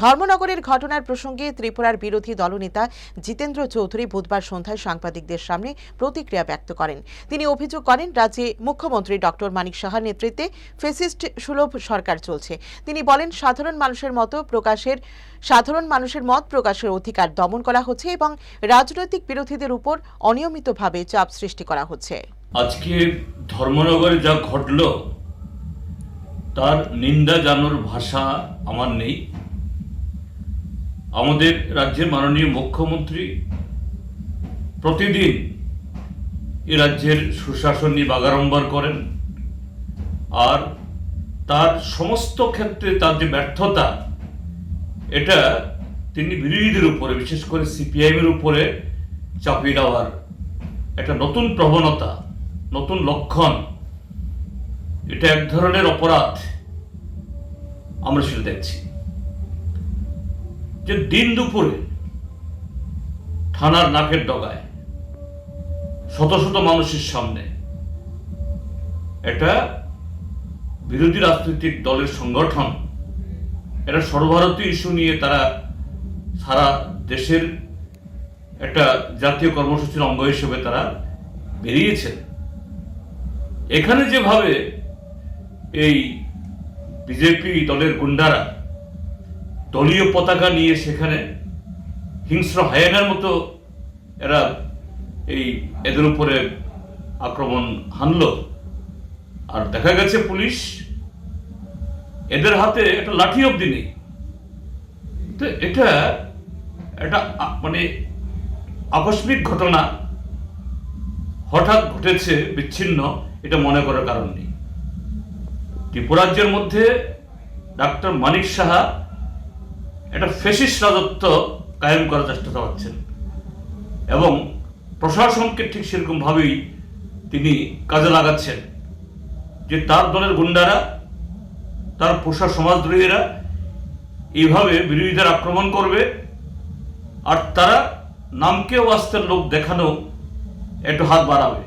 ধর্মনগরের ঘটনার প্রসঙ্গে ত্রিপুরার বিরোধী দলনেতা জিতেন্দ্র চৌধুরী বুধবার সন্ধ্যায় সাংবাদিকদের সামনে প্রতিক্রিয়া ব্যক্ত করেন। তিনি অভিযোগ করেন, রাজ্যে মুখ্যমন্ত্রী ডক্টর মানিক সাহার নেতৃত্বে ফেসিস্ট সুলভ সরকার চলছে। তিনি বলেন, সাধারণ মানুষের মতো প্রকাশের, সাধারণ মানুষের মত প্রকাশের অধিকার দমন করা হচ্ছে এবং রাজনৈতিক বিরোধীদের উপর অনিয়মিতভাবে চাপ সৃষ্টি করা হচ্ছে। আজকে ধর্মনগরে যা ঘটল, তার নিন্দা জানোর ভাষা আমার নেই। আমাদের রাজ্যের মাননীয় মুখ্যমন্ত্রী প্রতিদিন এ রাজ্যের সুশাসন নিয়ে বাগাড়ম্বর করেন। আর তার সমস্ত ক্ষেত্রে তার যে ব্যর্থতা, এটা তিনি বিরোধীদের উপরে, বিশেষ করে সিপিআইএমের উপরে চাপিয়ে দেওয়ার একটা নতুন প্রবণতা, নতুন লক্ষণ, এটা এক ধরনের অপরাধ আমরা সেটা দেখছি। যে দিন দুপুরে থানার নাকের ডগায় শত শত মানুষের সামনে এটা বিরোধী রাজনৈতিক দলের সংগঠন এটা সর্বভারতীয় ইস্যু নিয়ে তারা সারা দেশের একটা জাতীয় কর্মসূচির অঙ্গ হিসেবে তারা বেরিয়েছেন এখানে যেভাবে এই বিজেপি দলের গুন্ডারা দলীয় পতাকা নিয়ে সেখানে হিংস্র হায়ানার মতো এরা এই এদের উপরে আক্রমণ হানল। আর দেখা গেছে পুলিশ এদের হাতে একটা লাঠি অব্দি নেই। তো এটা একটা আ- মানে আকস্মিক ঘটনা হঠাৎ ঘটেছে, বিচ্ছিন্ন, এটা মনে করার কারণ নেই। ত্রিপুরাজ্যের মধ্যে ডাক্তার মানিক সাহা একটা ফেসিস রাজত্ব কায়েম করার চেষ্টা চালাচ্ছেন। এবং প্রশাসনকে ঠিক সেরকমভাবেই তিনি কাজে লাগাচ্ছেন যে তার দলের গুন্ডারা, তার পোষা সমাজদ্রোহীরা এইভাবে বিরোধীদের আক্রমণ করবে আর তারা নামকে ওয়াস্তের লোক দেখানো একটু হাত বাড়াবে।